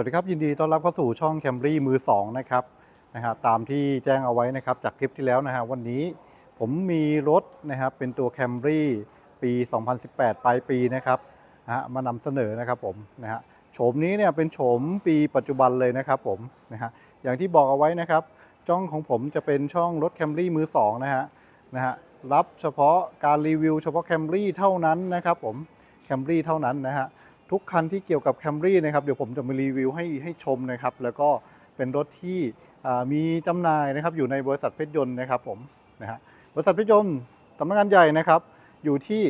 วัสดีครับ ยินดีต้อนรับเข้าสู่ช่อง Camry มือ 2 นะครับนะฮะตามที่แจ้งเอาไว้นะครับจากคลิปที่แล้วนะฮะวันนี้ผมมีรถนะครับเป็นตัว Camry ปี 2018 ปลายปีนะครับนะฮะมานำเสนอนะครับผมนะฮะโฉมนี้เนี่ยเป็นโฉมปีปัจจุบันเลยนะครับผมนะฮะอย่างที่บอกเอาไว้นะครับช่องของผมจะเป็นช่องรถ Camry มือ 2 นะฮะนะฮะรับเฉพาะการรีวิวเฉพาะ Camry เท่านั้นนะครับผม Camry เท่านั้นนะฮะ ทุกคันที่เกี่ยวกับ Camry นะครับเดี๋ยวผมจะมารีวิวให้ให้ชมนะครับ แล้วก็เป็นรถที่มีจำหน่ายนะครับอยู่ในบริษัทเพชรยนต์นะครับผมนะฮะบริษัทเพชรยนต์สำนักงานใหญ่นะครับอยู่ที่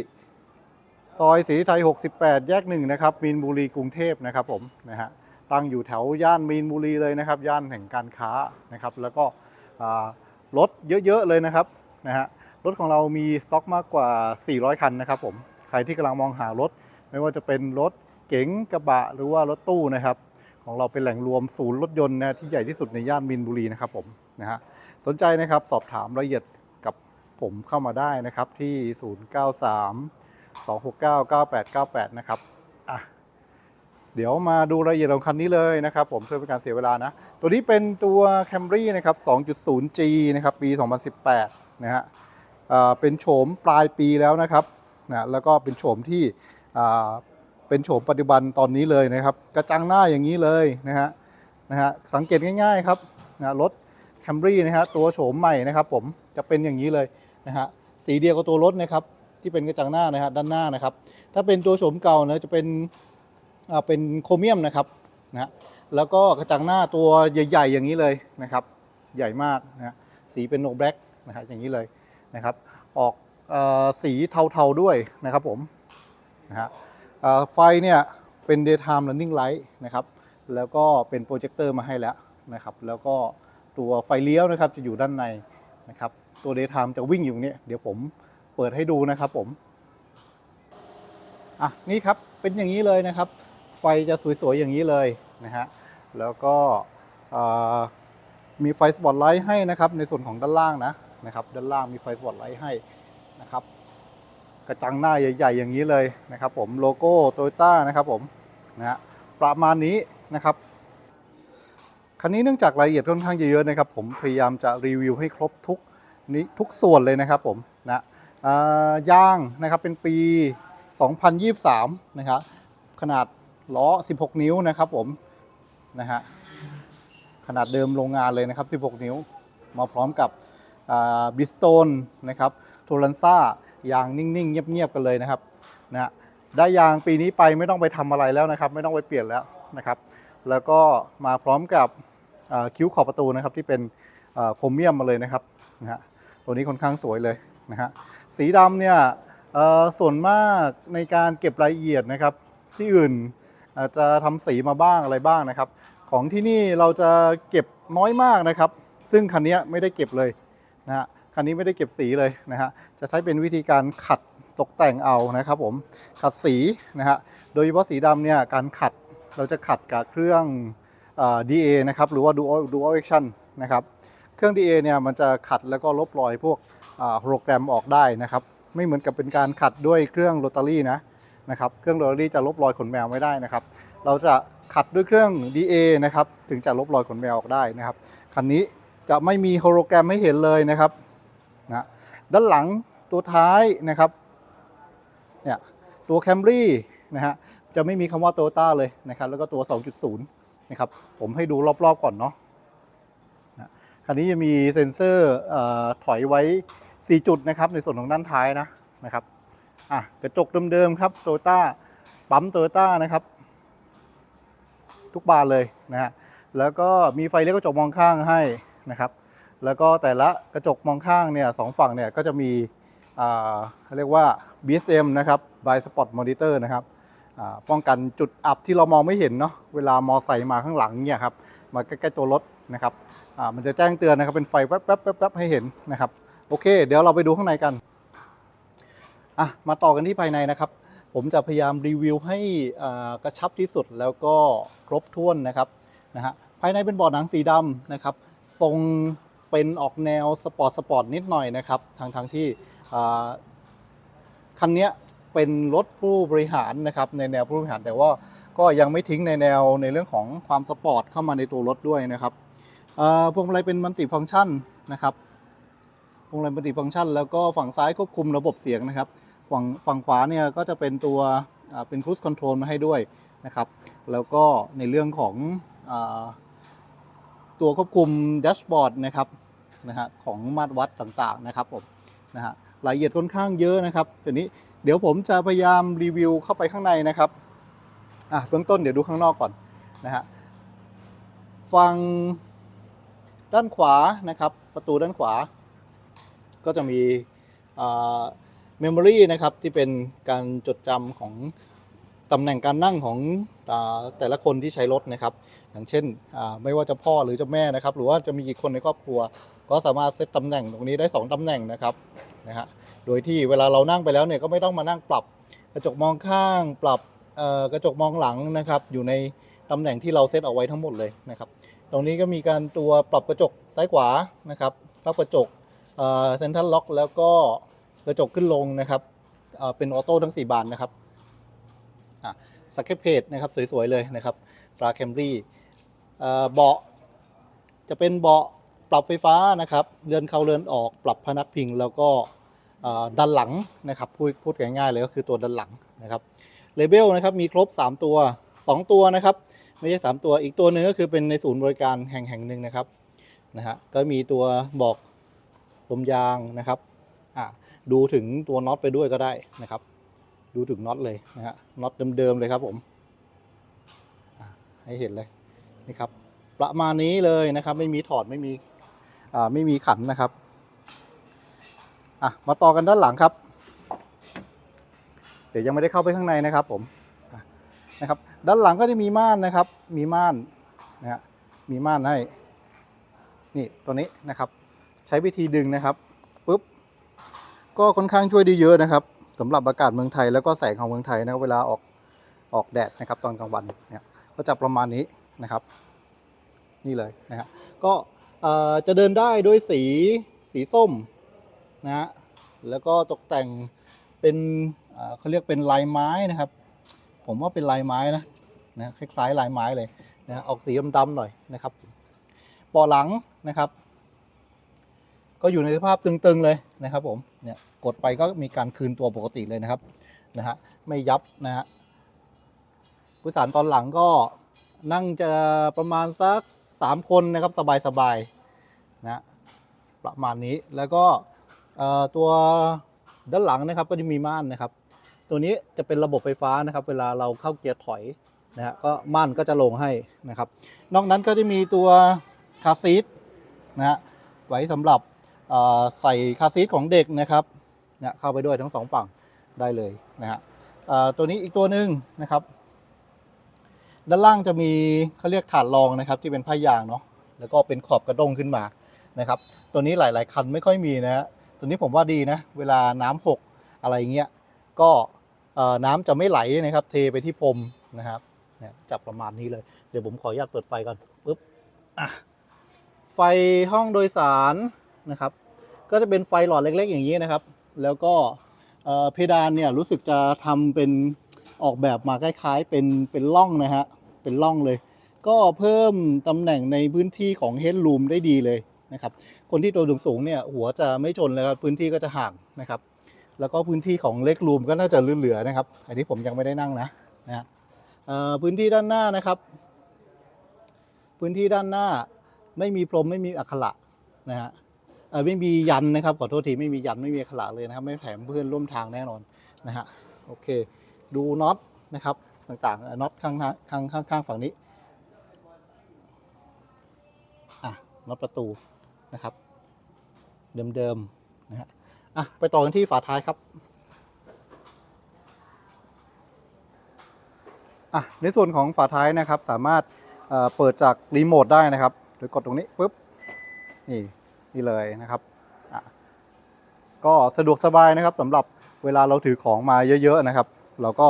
ซอยศรีไทย 68 แยกหนึ่งนะครับมีนบุรีกรุงเทพนะครับผมนะฮะตั้งอยู่แถวย่านมีนบุรีเลยนะครับย่านแห่งการค้านะครับ แล้วก็รถเยอะๆเลยนะครับนะฮะรถของเรามีสต็อกมากกว่า 400 คันนะครับผมใครที่กำลังมองหารถ ไม่ว่าจะเป็นรถ เก๋งกระบะหรือว่ารถตู้นะครับ ของเราเป็นแหล่งรวมศูนย์รถยนต์นะที่ใหญ่ที่สุดในย่านมินบุรีนะครับผมนะฮะสนใจนะครับสอบถามรายละเอียดกับผมเข้ามาได้นะครับที่ 093 269 9898 นะครับอะเดี๋ยวมาดูรายละเอียดของคันนี้เลยนะครับ ผมเพื่อเป็นการเสียเวลานะ ตัวนี้เป็นตัว Camry นะครับ 2.0G นะครับ ปี 2018 นะฮะอ่าเป็นโฉมปลายปีแล้วนะครับนะแล้วก็เป็นโฉมที่อ่า เป็นโฉมปัจจุบันตอนนี้เลยนะครับ กระจังหน้าอย่างนี้เลยนะฮะนะฮะสังเกตง่ายๆครับนะรถ Camry นะฮะตัวโฉมใหม่นะครับ ผมจะเป็นอย่างนี้เลยนะฮะสีเดียวกับตัวรถนะครับที่เป็นกระจังหน้านะฮะด้านหน้านะครับ ถ้าเป็นตัวโฉมเก่านะจะเป็นอ่าเป็นโครเมียมนะครับนะฮะแล้วก็กระจังหน้าตัวใหญ่ ๆ อย่างนี้เลยนะครับ ใหญ่มากนะฮะสีเป็นโนแบล็กนะฮะอย่างนี้เลยนะครับ ออกสีเทาๆด้วยนะครับผมนะฮะ ไฟเนี่ยเป็น daytime running light นะครับ แล้วก็เป็นโปรเจคเตอร์มาให้แล้วนะครับ แล้วก็ตัวไฟเลี้ยวนะครับจะอยู่ด้านในนะครับ ตัว daytime จะวิ่งอยู่ตรงนี้เดี๋ยวผมเปิดให้ดูนะครับผม อะนี่ครับเป็นอย่างนี้เลยนะครับ ไฟจะสวยๆอย่างนี้เลยนะฮะ แล้วก็มีไฟสปอตไลท์ให้นะครับในส่วนของด้านล่างนะนะครับ ด้านล่างมีไฟสปอตไลท์ให้นะครับ กระจังหน้าใหญ่ๆ อย่างนี้เลยนะครับ ผมโลโก้โตโยต้านะครับผมนะประมาณนี้นะครับคันนี้เนื่องจากรายละเอียดค่อนข้างเยอะๆนะครับ ผมพยายามจะรีวิวให้ครบทุกนี้ทุกส่วนเลยนะครับผมนะอ่ายางนะครับเป็นปี 2023 นะครับขนาดล้อ 16 นิ้วนะครับผมนะฮะขนาดเดิมโรงงานเลยนะครับ 16 นิ้ว มาพร้อมกับบิสโตนนะครับโทลันซ่า ยางนิ่งๆ เงียบๆกันเลยนะครับนะฮะได้ยางปีนี้ไปไม่ต้องไปทำอะไรแล้วนะครับ ไม่ต้องไปเปลี่ยนแล้วนะครับ แล้วก็มาพร้อมกับคิ้วขอบประตูนะครับที่เป็นโครเมียมมาเลยนะครับนะฮะตัวนี้ค่อนข้างสวยเลยนะฮะสีดำเนี่ยส่วนมากในการเก็บรายละเอียดนะครับ ที่อื่นอาจจะทำสีมาบ้างอะไรบ้างนะครับ ของที่นี่เราจะเก็บน้อยมากนะครับ ซึ่งคันนี้ไม่ได้เก็บเลยนะฮะ คันนี้ไม่ได้เก็บสีเลยนะฮะจะใช้เป็นวิธีการขัดตกแต่งเอานะครับผมขัดสีนะฮะโดยเฉพาะสีดำเนี่ยการขัดเราจะขัดกับเครื่องเอ่อ DA นะครับหรือว่า Dual Dual Action นะครับเครื่อง DA เนี่ยมันจะขัดแล้วก็ลบรอยพวกโปรแกรมออกได้นะครับไม่เหมือนกับเป็นการขัดด้วยเครื่องโรตารี่นะนะครับเครื่องโรตารี่จะลบรอยขนแมวไม่ได้นะครับ เราจะขัดด้วยเครื่อง DA นะครับถึงจะลบรอยขนแมวออกได้นะครับคันนี้จะไม่มีโฮโลแกรมให้เห็นเลยนะครับ ด้านหลังตัวท้ายนะครับเนี่ยตัว Camry นะฮะจะไม่มีคำว่า Toyota เลยนะครับ แล้วก็ตัว 2.0 นะครับผมให้ดูรอบๆก่อนเนาะนะคันนี้จะมีเซ็นเซอร์อถอยไว้ 4 จุดนะครับในส่วนของด้านท้ายนะนะครับอะกระจกเดิมๆครับ Toyota ปั๊ม Toyota นะครับ ทุกบานเลยนะฮะแล้วก็มีไฟเลี้ยวกระจกมองข้างให้นะครับ แล้วก็แต่ละกระจกมองข้างเนี่ยสองฝั่งเนี่ยก็จะมีเขาเรียกว่า BSM นะครับ By Spot Monitor นะครับป้องกันจุดอับที่เรามองไม่เห็นเนาะเวลามอไซค์มาข้างหลังเนี่ยครับมาใกล้ๆตัวรถนะครับมันจะแจ้งเตือนนะครับเป็นไฟแป๊บๆๆๆให้เห็นนะครับโอเค เดี๋ยวเราไปดูข้างในกันอะมาต่อกันที่ภายในนะครับ ผมจะพยายามรีวิวให้กระชับที่สุดแล้วก็ครบถ้วนนะครับนะฮะภายในเป็นเบาะหนังสีดำนะครับทรง เป็นออกแนวสปอร์ตสปอร์ตนิดหน่อยนะครับทางทางที่คันนี้เป็นรถผู้บริหารนะครับในแนวผู้บริหารแต่ว่าก็ยังไม่ทิ้งในแนวในเรื่องของความสปอร์ตเข้ามาในตัวรถด้วยนะครับพวงมาลัยเป็นมัลติฟังก์ชันนะครับพวงมาลัยมัลติฟังก์ชัน แล้วก็ฝั่งซ้ายควบคุมระบบเสียงนะครับ ฝั่งฝั่งขวาเนี่ยก็จะเป็นตัวเป็น cruise control มาให้ด้วยนะครับ แล้วก็ในเรื่องของ ตัวควบคุมแดชบอร์ดนะครับนะฮะของมาตรวัดต่างๆนะครับผมนะฮะรายละเอียดค่อนข้างเยอะนะครับทีนี้เดี๋ยวผมจะพยายามรีวิวเข้าไปข้างในนะครับอะเบื้องต้นเดี๋ยวดูข้างนอกก่อนนะฮะฝั่งด้านขวานะครับ ประตูด้านขวา ก็จะมีอ่าเมมโมรีนะครับที่เป็นการจดจำของตำแหน่งการนั่งของอาแต่ละคนที่ใช้รถนะครับ อย่างเช่นไม่ว่าจะพ่อหรือจะแม่นะครับ หรือว่าจะมีกี่คนในครอบครัว ก็สามารถเซตตำแหน่งตรงนี้ได้ 2ตำแหน่งนะครับนะฮะโดยที่เวลาเรานั่งไปแล้วเนี่ยก็ไม่ต้องมานั่งปรับกระจกมองข้าง ปรับกระจกมองหลังนะครับ อยู่ในตำแหน่งที่เราเซตเอาไว้ทั้งหมดเลยนะครับ ตรงนี้ก็มีการตัวปรับกระจกซ้ายขวานะครับปรับกระจกเซนทรัลล็อกแล้วก็กระจกขึ้นลงนะครับเเป็นออโต้ทั้ง 4 บานนะครับอะสเก็ตเพจนะครับสวยๆเลยนะครับตราแคมรี่ เบาะจะเป็นเบาะปรับไฟฟ้านะครับ เลื่อนเข้าเลื่อนออกปรับพนักพิง แล้วก็ดันหลังนะครับพูดพูดง่ายๆเลยก็คือตัวดันหลังนะครับเลเบลนะครับมีครบ 3 ตัว 2 ตัวนะครับ ไม่ใช่ 3 ตัวอีกตัวหนึ่งก็คือเป็นในศูนย์บริการแห่งแห่งหนึ่งนะครับนะฮะก็มีตัวบอกลมยางนะครับอะดูถึงตัวน็อตไปด้วยก็ได้นะครับ ดูถึงน็อตเลยนะฮะน็อตเดิมๆเลยครับผมอะให้เห็นเลย นี่ครับประมาณนี้เลยนะครับ ไม่มีถอดไม่มีอ่าไม่มีขันนะครับอะมาต่อกันด้านหลังครับ เดี๋ยวยังไม่ได้เข้าไปข้างในนะครับผมนะครับด้านหลังก็จะมีม่านนะครับ มีม่านนะฮะมีม่านให้นี่ตัวนี้นะครับ ใช้วิธีดึงนะครับปุ๊บก็ค่อนข้างช่วยได้เยอะนะครับสำหรับอากาศเมืองไทยแล้วก็แสงของเมืองไทยนะครับเวลาออกออกแดดนะครับตอนกลางวันเนี่ยก็จะประมาณนี้ นะครับ นี่เลยนะฮะก็จะเดินได้ด้วยสีสีส้มนะฮะแล้วก็ตกแต่งเป็นเขาเรียกเป็นลายไม้นะครับ ผมว่าเป็นลายไม้นะนะคล้ายๆลายไม้เลยนะออกสีดำๆหน่อยนะครับเบาะหลังนะครับ ก็อยู่ในสภาพตึงๆเลยนะครับ ผมเนี่ยกดไปก็มีการคืนตัวปกติเลยนะครับนะฮะไม่ยับนะฮะผู้สารตอนหลังก็ นั่งจะประมาณสักสามคนนะครับสบายๆนะฮะประมาณนี้แล้วก็ตัวด้านหลังนะครับก็จะมีม่านนะครับ ตัวนี้จะเป็นระบบไฟฟ้านะครับ เวลาเราเข้าเกียร์ถอยนะฮะก็ม่านก็จะลงให้นะครับ นอกนั้นก็จะมีตัวคาซีทนะฮะไว้สำหรับใส่คาซีทของเด็กนะครับเนี่ยเข้าไปด้วยทั้งสองฝั่งได้เลยนะฮะตัวนี้อีกตัวหนึ่งนะครับ ด้านล่างจะมีเขาเรียกถาดรองนะครับที่เป็นผ้ายางเนาะแล้วก็เป็นขอบกระด้งขึ้นมานะครับตัวนี้หลาย ๆ คันไม่ค่อยมีนะฮะตัวนี้ผมว่าดีนะเวลาน้ำหกอะไรเงี้ยก็น้ำจะไม่ไหลนะครับ เทไปที่พรมนะครับจับประมาณนี้เลยเดี๋ยวผมขออนุญาตเปิดไฟก่อนปุ๊บไฟห้องโดยสารนะครับ ก็จะเป็นไฟหลอดเล็ก ๆ อย่างนี้นะครับ แล้วก็เอ่อเพดานเนี่ยรู้สึกจะทำเป็นออกแบบมาคล้าย ๆ เป็นเป็นร่องนะฮะ เป็นร่องเลย ก็เพิ่มตำแหน่งในพื้นที่ของเฮดรูมได้ดีเลยนะครับ คนที่ตัวสูงๆเนี่ยหัวจะไม่ชนเลยครับพื้นที่ก็จะห่างนะครับ แล้วก็พื้นที่ของเล็กรูมก็น่าจะเหลือๆนะครับ อันนี้ผมยังไม่ได้นั่งนะนะฮะอ่อพื้นที่ด้านหน้านะครับ พื้นที่ด้านหน้าไม่มีพรมไม่มีอักขระนะฮะไม่มียันนะครับขอโทษทีไม่มียันไม่มีขลาเลยนะครับ ไม่แถมเพื่อนร่วมทางแน่นอนนะฮะโอเค ดูน็อตนะครับ ต่างๆน็อตข้างข้างข้างข้างฝั่งนี้อะน็อตประตูนะครับ เดิมๆนะฮะอะไปต่อกันที่ฝาท้ายครับอะในส่วนของฝาท้ายนะครับสามารถเอ่อเปิดจากรีโมทได้นะครับโดยกดตรงนี้ปุ๊บนี่นี่เลยนะครับอะก็สะดวกสบายนะครับสำหรับเวลาเราถือของมาเยอะ ๆ นะครับ เราก็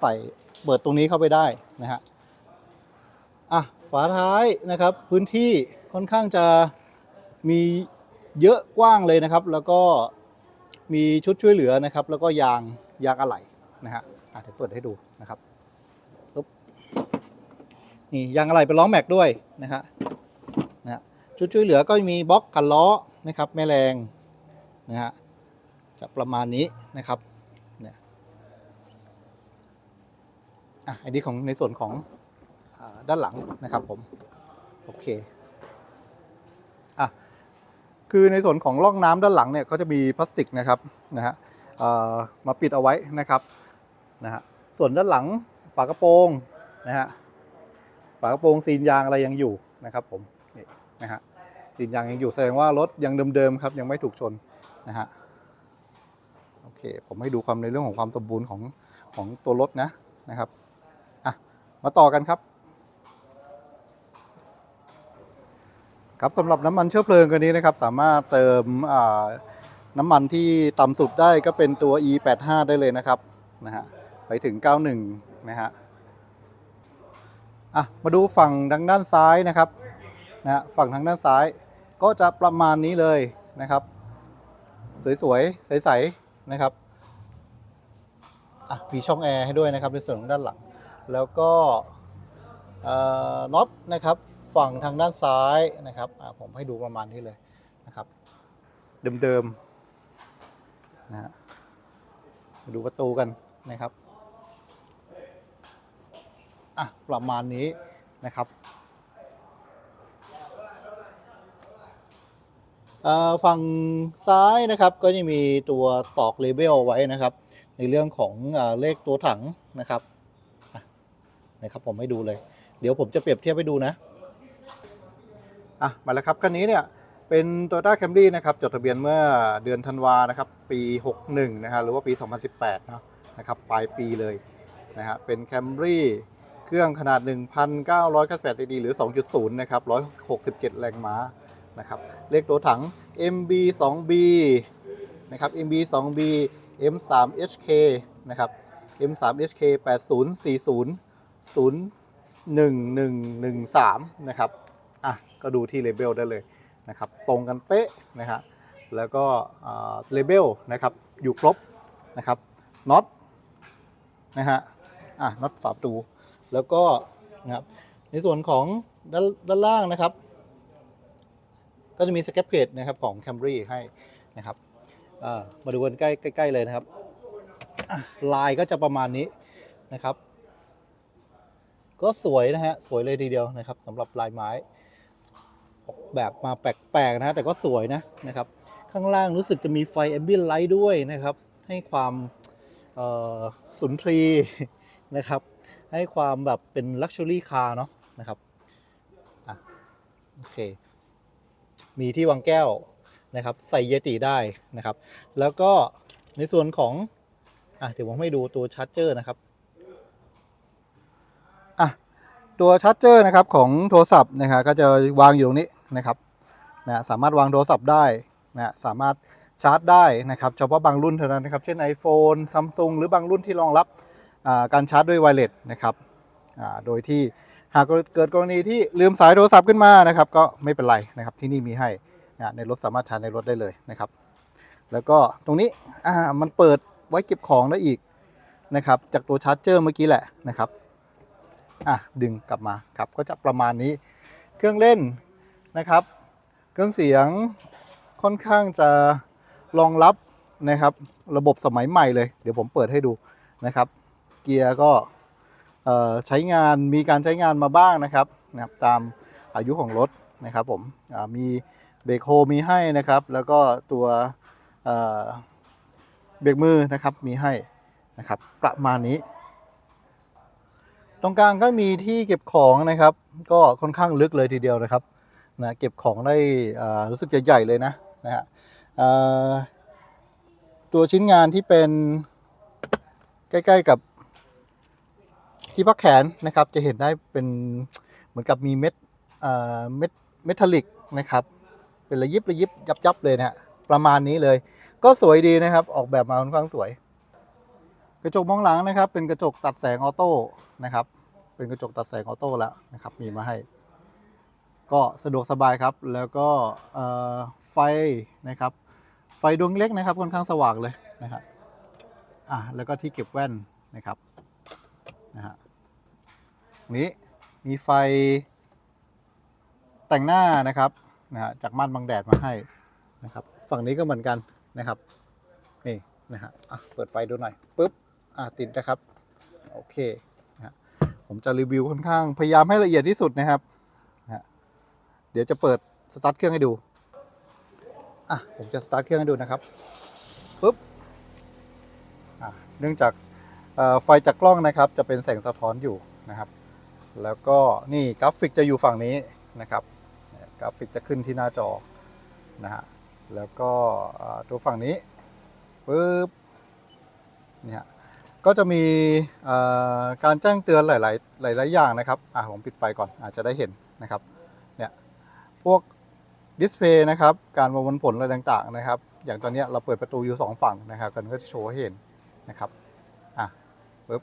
ใส่ เปิดตรงนี้เข้าไปได้นะฮะอะฝาท้ายนะครับพื้นที่ค่อนข้างจะมีเยอะกว้างเลยนะครับ แล้วก็มีชุดช่วยเหลือนะครับ แล้วก็ยางยางอะไหล่นะฮะอะเดี๋ยวเปิดให้ดูนะครับปุ๊บนี่ยางอะไรเป็นล้อแม็กด้วยนะฮะนะฮะชุดช่วยเหลือก็มีบล็อกกันล้อนะครับแม่แรงนะฮะจะประมาณนี้นะครับเนี่ย อะอันนี้ของในส่วนของอด้านหลังนะครับผม โอเคอะคือในส่วนของร่องน้ำด้านหลังเนี่ยก็จะมีพลาสติกนะครับนะฮะมาปิดเอาไว้นะครับนะฮะส่วนด้านหลังฝากระโปรงนะฮะฝากระโปรงซีนยางอะไรยังอยู่นะครับผมนี่นะฮะซีนยางยังอยู่แสดงว่ารถยังเดิมๆครับยังไม่ถูกชนนะฮะโอเคผมให้ดูความในเรื่องของความสมบูรณ์ของของตัวรถนะนะครับ มาต่อกันครับ ครับสำหรับน้ำมันเชื้อเพลิงกันนี้นะครับ สามารถเติมน้ำมันที่ต่ำสุดได้ก็เป็นตัว E85 ได้เลยนะครับนะฮะไปถึง 91 นะฮะอะมาดูฝั่งทางด้านซ้ายนะครับนะฮะฝั่งทางด้านซ้ายก็จะประมาณนี้เลยนะครับ สวยๆ ใสๆนะครับอะมีช่องแอร์ให้ด้วยนะครับในส่วนของด้านหลัง แล้วก็น็อตนะครับฝั่งทางด้านซ้ายนะครับผมให้ดูประมาณนี้เลยนะครับ เดิมๆนะฮะมาดูประตูกันนะครับอะประมาณนี้นะครับฝั่งซ้ายนะครับก็จะมีตัวตอกเลเบลไว้นะครับ ในเรื่องของเอเลขตัวถังนะครับ นะครับผมให้ดูเลย เดี๋ยวผมจะเปรียบเทียบให้ดูนะอะมาแล้วครับคันนี้เนี่ยเป็น Toyota Camry นะครับจดทะเบียนเมื่อเดือนธันวานะครับปี 61นะฮะหรือว่าปี 2018เนอะนะครับปลายปีเลยนะฮะเป็น Camry เครื่องขนาด 1,998 cc หรือ 2.0 นะครับ 167 แรงม้านะครับเลขตัวถัง MB 2B นะครับ MB 2B M3 HK นะครับ M3 HK 8040 01113นะครับอะก็ดูที่เลเบลได้เลยนะครับตรงกันเป๊ะนะฮะแล้วก็เลเบลนะครับอยู่ครบนะครับน็อตนะฮะอะน็อตฝาประตูแล้วก็นะครับในส่วนของด้านด้านล่างนะครับ ก็จะมีสแคปเพจนะครับของ Camry ให้นะครับมาดูกันใกล้ใกล้ๆเลยนะครับลายก็จะประมาณนี้นะครับ ก็สวยนะฮะ สวยเลยทีเดียวนะครับสำหรับลายไม้ ออกแบบมาแปลกๆนะแต่ก็สวยนะนะครับ ข้างล่างรู้สึกจะมีไฟแอมบียนไลท์ด้วยนะครับ ให้ความสุนทรีนะครับ ให้ความแบบเป็นลักชัวรี่คาร์เนาะนะครับอะโอเค มีที่วางแก้วนะครับ ใส่เยติได้นะครับ แล้วก็ในส่วนของอะเดี๋ยวผมให้ดูตัวชาร์จเจอร์นะครับ อะ ตัวชาร์จเจอร์นะครับของโทรศัพท์นะครับก็จะวางอยู่ตรงนี้นะครับนะสามารถวางโทรศัพท์ได้นะสามารถชาร์จได้นะครับเฉพาะบางรุ่นเท่านั้นนะครับ เช่น iPhone Samsung หรือบางรุ่นที่รองรับการชาร์จด้วยไวเลสนะครับอ่าโดยที่หากเกิดกรณีที่ลืมสายโทรศัพท์ขึ้นมานะครับ ก็ไม่เป็นไรนะครับที่นี่มีให้นะในรถสามารถชาร์จในรถได้เลยนะครับ แล้วก็ตรงนี้อ่ามันเปิดไว้เก็บของได้อีกนะครับจากตัวชาร์จเจอร์เมื่อกี้แหละนะครับ อะดึงกลับมาครับก็จะประมาณนี้ เครื่องเล่นนะครับ เครื่องเสียงค่อนข้างจะรองรับนะครับ ระบบสมัยใหม่เลย เดี๋ยวผมเปิดให้ดูนะครับ เกียร์ก็ใช้งานมีการใช้งานมาบ้างนะครับนะครับ ตามอายุของรถนะครับผมมีเบรกโฮมีให้นะครับ แล้วก็ตัวเบรกมือนะครับมีให้นะครับ ประมาณนี้ ตรงกลางก็มีที่เก็บของนะครับ ก็ค่อนข้างลึกเลยทีเดียวนะครับนะเก็บของได้อ่ารู้สึกใหญ่ๆเลยนะนะฮะอ่าตัวชิ้นงานที่เป็นใกล้ ๆกับที่พักแขนนะครับ จะเห็นได้เป็นเหมือนกับมีเม็ดอ่อเม็ดเมทัลลิกนะครับ เป็นระยิบระยิบยับยับเลยนะฮะประมาณนี้เลย ก็สวยดีนะครับ ออกแบบมาค่อนข้างสวย กระจกมองหลังนะครับ เป็นกระจกตัดแสงออโต้ นะครับ เป็นกระจกตัดแสงออโต้แล้วนะครับ มีมาให้ ก็สะดวกสบายครับ แล้วก็ไฟนะครับ ไฟดวงเล็กนะครับค่อนข้างสว่างเลยนะครับอะแล้วก็ที่เก็บแว่นนะครับนะฮะนี้มีไฟแต่งหน้านะครับนะฮะจากม่านบังแดดมาให้นะครับ ฝั่งนี้ก็เหมือนกันนะครับ นี่นะฮะอะเปิดไฟดูหน่อยปุ๊บอะติดนะครับ โอเค ผมจะรีวิวค่อนข้างพยายามให้ละเอียดที่สุดนะครับนะเดี๋ยวจะเปิดสตาร์ทเครื่องให้ดูอะผมจะสตาร์ทเครื่องให้ดูนะครับปุ๊บอะเนื่องจากไฟจากกล้องนะครับ จะเป็นแสงสะท้อนอยู่นะครับ แล้วก็นี่กราฟิกจะอยู่ฝั่งนี้นะครับกราฟิกจะขึ้นที่หน้าจอนะฮะแล้วก็ตัวฝั่งนี้ปุ๊บเนี่ย ก็จะมีการแจ้งเตือนหลาย ๆ หลาย ๆ อย่างนะครับอะผมปิดไฟก่อนอาจจะได้เห็นนะครับเนี่ยพวกดิสเพย์นะครับการประมวลผลอะไรต่าง ๆ นะครับ อย่างตอนนี้เราเปิดประตูอยู่สองฝั่งนะครับกันก็จะโชว์ให้เห็นนะครับอะปุ๊บ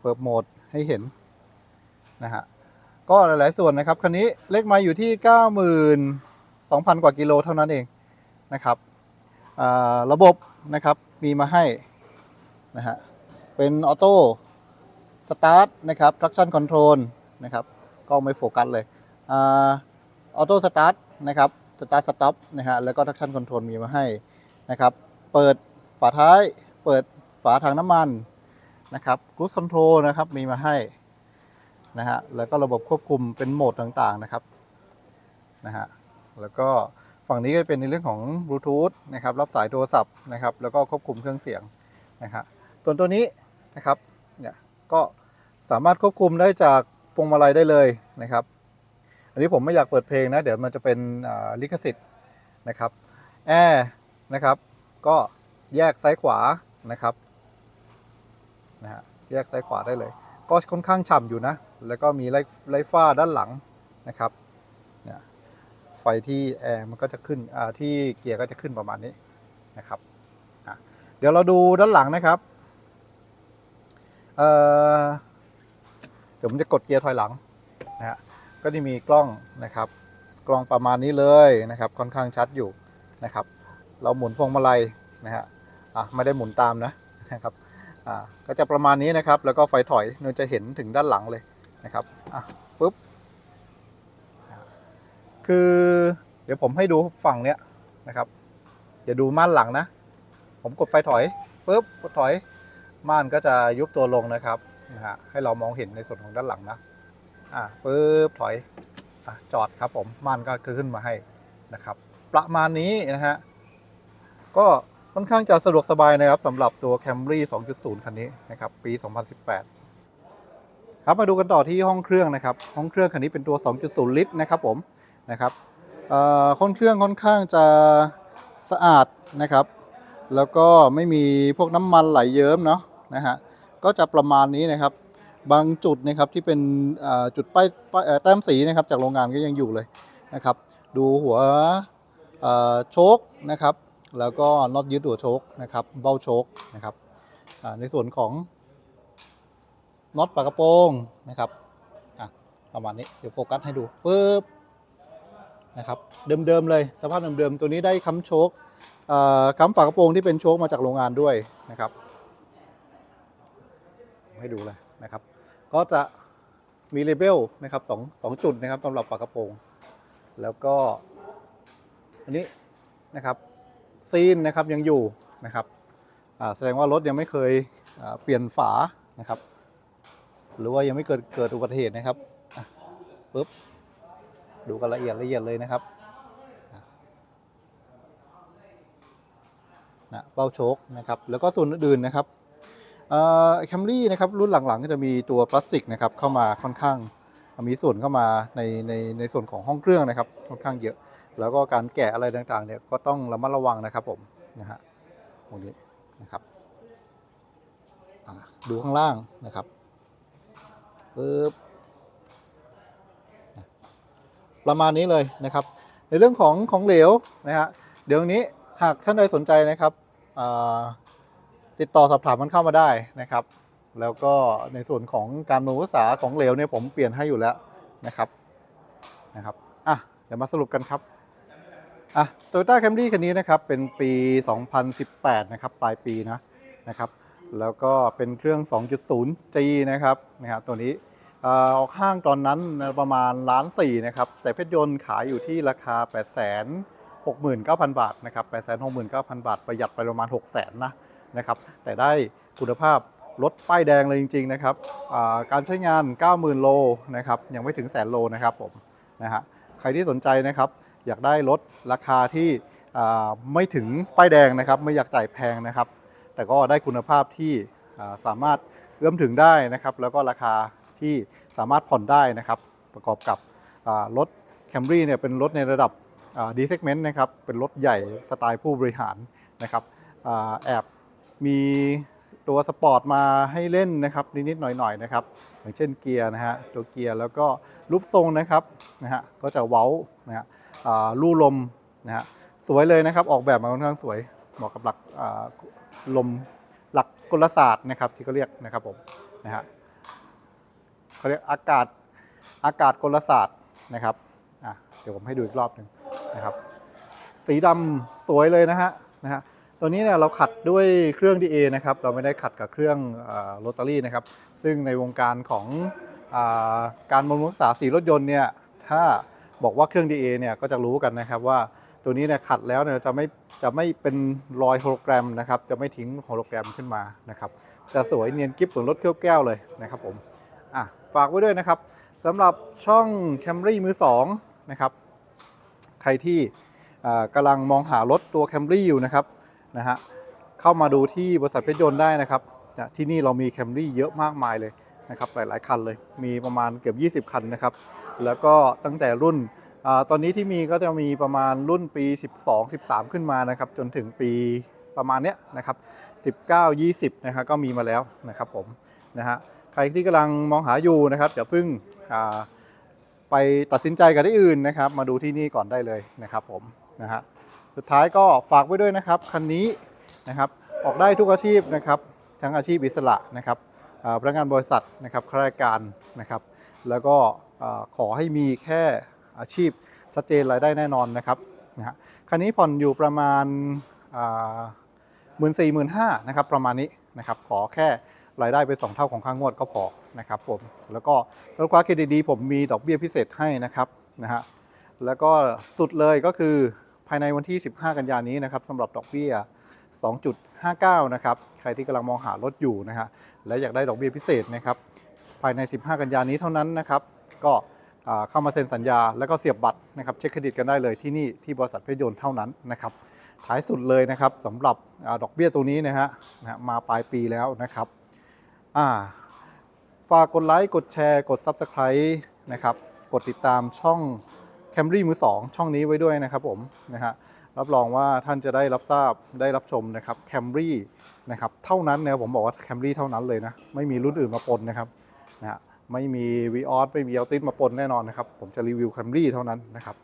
เปิดโหมดให้เห็นนะฮะก็หลาย ๆ ส่วนนะครับคันนี้เลขไมาอยู่ที่ 92,000 กว่ากิโลเท่านั้นเองนะครับอ่าระบบนะครับมีมาให้นะฮะ เป็นออโต้สตาร์ทนะครับ traction control นะครับกล้องไม่โฟกัสเลยออโต้สตาร์ทนะครับสตาร์ทสต็อปนะฮะแล้วก็ traction control มีมาให้นะครับ เปิดฝาท้าย เปิดฝาถังน้ำมันนะครับ cruise control นะครับมีมาให้นะฮะแล้วก็ระบบควบคุมเป็นโหมดต่างๆนะครับนะฮะแล้วก็ฝั่งนี้ก็เป็นในเรื่องของบลูทูธนะครับรับสายโทรศัพท์นะครับแล้วก็ควบคุมเครื่องเสียงนะฮะส่วนตัวนี้ นะครับเนี่ยก็สามารถควบคุมได้จากพวงมาลัยได้เลยนะครับ อันนี้ผมไม่อยากเปิดเพลงนะ เดี๋ยวมันจะเป็นลิขสิทธิ์นะครับแอร์นะครับก็แยกซ้ายขวานะครับนะฮะแยกซ้ายขวาได้เลย ก็ค่อนข้างฉ่ำอยู่นะ แล้วก็มีไลท์ไลฟ้าด้านหลังนะครับเนี่ยไฟที่แอร์มันก็จะขึ้นที่เกียร์ก็จะขึ้นประมาณนี้นะครับเดี๋ยวเราดูด้านหลังนะครับ เดี๋ยวผมจะกดเกียร์ถอยหลังนะฮะก็จะมีกล้องนะครับ กล้องประมาณนี้เลยนะครับ ค่อนข้างชัดอยู่นะครับ เราหมุนพวงมาลัยนะฮะอะไม่ได้หมุนตามนะนะครับอ่าก็จะประมาณนี้นะครับ แล้วก็ไฟถอยเราจะเห็นถึงด้านหลังเลยนะครับอะปุ๊บคือเดี๋ยวผมให้ดูฝั่งเนี้ยนะครับอย่าดูม่านหลังนะ ผมกดไฟถอยปุ๊บกดถอย ม่านก็จะยุบตัวลงนะครับนะฮะให้เรามองเห็นในส่วนของด้านหลังนะอ่าปุ๊บถอยอะจอดครับผมม่านก็ขึ้นมาให้นะครับ ประมาณนี้นะฮะก็ค่อนข้างจะสะดวกสบายนะครับสำหรับตัว Camry 2.0 คันนี้นะครับปี 2018 ครับมาดูกันต่อที่ห้องเครื่องนะครับ ห้องเครื่องคันนี้เป็นตัว 2.0 ลิตรนะครับผมนะครับเอ่อห้องเครื่องค่อนข้างจะสะอาดนะครับ แล้วก็ไม่มีพวกน้ำมันไหลเยิ้มเนาะ นะฮะก็จะประมาณนี้นะครับ บางจุดนะครับที่เป็นจุดป้ายแต้มสีนะครับจากโรงงานก็ยังอยู่เลยนะครับ ดูหัวโชคนะครับ แล้วก็น็อตยึดหัวโชคนะครับเบ้าโชคนะครับในส่วนของน็อตปากกระโปรงนะครับประมาณนี้เดี๋ยวโฟกัสให้ดูปึ๊บนะครับเดิมๆเลยสภาพเดิมๆตัวนี้ได้ค้ำโชคค้ำฝากระโปรงที่เป็นโชคมาจากโรงงานด้วยนะครับ ให้ดูเลยนะครับ ก็จะมีเลเบลนะครับสองสองจุดนะครับสำหรับฝากระโปรง แล้วก็ อันนี้นะครับซีนนะครับยังอยู่นะครับแสดงว่ารถยังไม่เคยเปลี่ยนฝานะครับ หรือว่ายังไม่เกิดเกิดอุบัติเหตุนะครับปุ๊บดูกันละเอียดละเอียดเลยนะครับนะเบ้าโชคนะครับ แล้วก็ส่วนอื่นๆนะครับ แคมรี่นะครับรุ่นหลังๆก็จะมีตัวพลาสติกนะครับเข้ามาค่อนข้างมีส่วนเข้ามาในในในส่วนของห้องเครื่องนะครับค่อนข้างเยอะ แล้วก็การแกะอะไรต่างๆเนี่ยก็ต้องระมัดระวังนะครับผมนะฮะตรงนี้นะครับดูข้างล่างนะครับปึ๊บประมาณนี้เลยนะครับ ในเรื่องของของเหลวนะฮะเดี๋ยวนี้หากท่านใดสนใจนะครับ ติดต่อสอบถามมันเข้ามาได้นะครับ แล้วก็ในส่วนของการบำรุงรักษาของเหลวเนี่ยผมเปลี่ยนให้อยู่แล้วนะครับนะครับอะเดี๋ยวมาสรุปกันครับอะ Toyota Camry คันนี้นะครับเป็นปี 2018 นะครับปลายปีนะนะครับแล้วก็เป็นเครื่อง 2.0G นะครับนะฮะตัวนี้อ่อออกห้างตอนนั้นประมาณล้านสี่นะครับแต่เพชรยนต์ขายอยู่ที่ราคา 8 6 9 0 0 0 บาทนะครับ8 6 9 0 0 0 บาท ประหยัดไปประมาณ 6 0 0 0 0นะ นะครับ แต่ได้คุณภาพรถป้ายแดงเลยจริง ๆ นะครับการใช้งาน 90,000 โลนะครับยังไม่ถึงแสนโลนะครับผมนะฮะใครที่สนใจนะครับ อยากได้รถราคาที่ไม่ถึงป้ายแดงนะครับ ไม่อยากจ่ายแพงนะครับ แต่ก็ได้คุณภาพที่สามารถเอื้อมถึงได้นะครับ แล้วก็ราคาที่สามารถผ่อนได้นะครับ ประกอบกับรถ Camry เนี่ยเป็นรถในระดับดีเซกเมนต์นะครับ เป็นรถใหญ่สไตล์ผู้บริหารนะครับอแอบ มีตัวสปอร์ตมาให้เล่นนะครับนิดๆหน่อยๆนะครับ อย่างเช่นเกียร์นะฮะตัวเกียร์แล้วก็รูปทรงนะครับนะฮะก็จะเว้านะฮะลู่ลมนะฮะสวยเลยนะครับ ออกแบบมาค่อนข้างสวยเหมาะกับหลักลมหลักกลศาสตร์นะครับที่เขาเรียกนะครับผมนะฮะเขาเรียกอากาศอากาศกลศาสตร์นะครับอะเดี๋ยวผมให้ดูอีกรอบหนึ่งนะครับ สีดำสวยเลยนะฮะนะฮะ ตัวนี้เนี่ยเราขัดด้วยเครื่อง DA นะครับ เราไม่ได้ขัดกับเครื่องโรตารี่นะครับ ซึ่งในวงการของอาการบำรุงรักษาสีรถยนต์เนี่ยถ้าบอกว่าเครื่อง DA เนี่ยก็จะรู้กันนะครับว่าตัวนี้เนี่ยขัดแล้วเนี่ยจะไม่จะไม่เป็นรอยโฮโลแกรมนะครับ จะไม่ทิ้งโฮโลแกรมขึ้นมานะครับจะสวยเนียนกิ๊บเหมือนรถเคลือบแก้วเลยนะครับผมอะฝากไว้ด้วยนะครับสำหรับช่อง Camry มือ2นะครับใครที่กำลังมองหารถตัว Camry อยู่นะครับ นะฮะเข้ามาดูที่บริษัทเพชรยนต์ได้นะครับที่นี่เรามี Camry เยอะมากมายเลยนะครับหลาย ๆ คันเลยมีประมาณเกือบ 20 คันนะครับแล้วก็ตั้งแต่รุ่นอตอนนี้ที่มีก็จะมีประมาณรุ่นปี 12 13 ขึ้นมานะครับจนถึงปีประมาณเนี้ยนะครับ19 20นะครับก็มีมาแล้วนะครับผมนะฮะใครที่กำลังมองหาอยู่นะครับอย่าเพิ่งไปตัดสินใจกับที่อื่นนะครับ มาดูที่นี่ก่อนได้เลยนะครับผมนะฮะ สุดท้ายก็ฝากไว้ด้วยนะครับ คันนี้นะครับออกได้ทุกอาชีพนะครับ ทั้งอาชีพอิสระนะครับพนักงานบริษัทนะครับข้าราชการนะครับ แล้วก็ขอให้มีแค่อาชีพชัดเจนรายได้แน่นอนนะครับนะฮะคันนี้ผ่อนอยู่ประมาณหมื่นสี่หมื่นห้านะครับประมาณนี้นะครับขอแค่รายได้เป็นสองเท่าของค่างวดก็พอนะครับผมแล้วก็ลูกค้าเครดิตดีผมมีดอกเบี้ยพิเศษให้นะครับนะฮะแล้วก็สุดเลยก็คือ ภายในวันที่ 15 กันยานี้นะครับสำหรับดอกเบี้ย 2.59 นะครับใครที่กำลังมองหารถอยู่นะฮะและอยากได้ดอกเบี้ยพิเศษนะครับภายใน 15 กันยานี้เท่านั้นนะครับก็เข้ามาเซ็นสัญญาแล้วก็เสียบบัตรนะครับเช็คเครดิตกันได้เลยที่นี่ที่บริษัทเพชรยนต์เท่านั้นนะครับท้ายสุดเลยนะครับสำหรับอดอกเบี้ยตัวนี้นะฮะมาปลายปีแล้วนะครับฝากกดไลค์กดแชร์ กด Subscribe นะครับกดติดตามช่อง Camry มือ2ช่องนี้ไว้ด้วยนะครับผมนะฮะรับรองว่าท่านจะได้รับทราบได้รับชมนะครับ Camry นะครับเท่านั้นนะครับผมบอกว่า Camry เท่านั้นเลยนะไม่มีรุ่นอื่นมาปนนะครับนะฮะไม่มี v ีออสไม่มี a l t ติสมาปนแน่นอนนะครับผมจะรีวิว Camry เท่านั้นนะครับ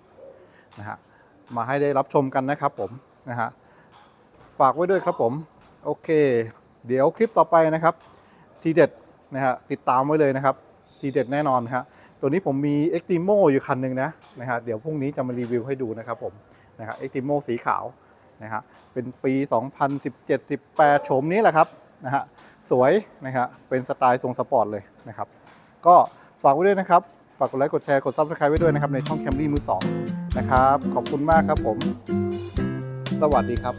นะฮะมาให้ได้รับชมกันนะครับผมนะฮะฝากไว้ด้วยครับผมโอเค เดี๋ยวคลิปต่อไปนะครับ ทีเด็ดนะฮะติดตามไว้เลยนะครับ ทีเด็ดแน่นอนครับ ตัวนี้ผมมี e x t i m o อยู่คันหนึ่งนะนะฮะเดี๋ยวพรุ่งนี้จะมารีวิวให้ดูนะครับผมนะครับ e x t i m o สีขาวนะฮะเป็นปี 2017-18 โฉมนี้แหละครับนะฮะสวยนะฮะเป็นสไตล์ทรงสปอร์ตเลยนะครับ ก็ฝากไว้ด้วยนะครับ ฝากกดไลค์กดแชร์กด Subscribe ไว้ด้วยนะครับ ในช่อง Camry มือ2นะครับ ขอบคุณมากครับผม สวัสดีครับ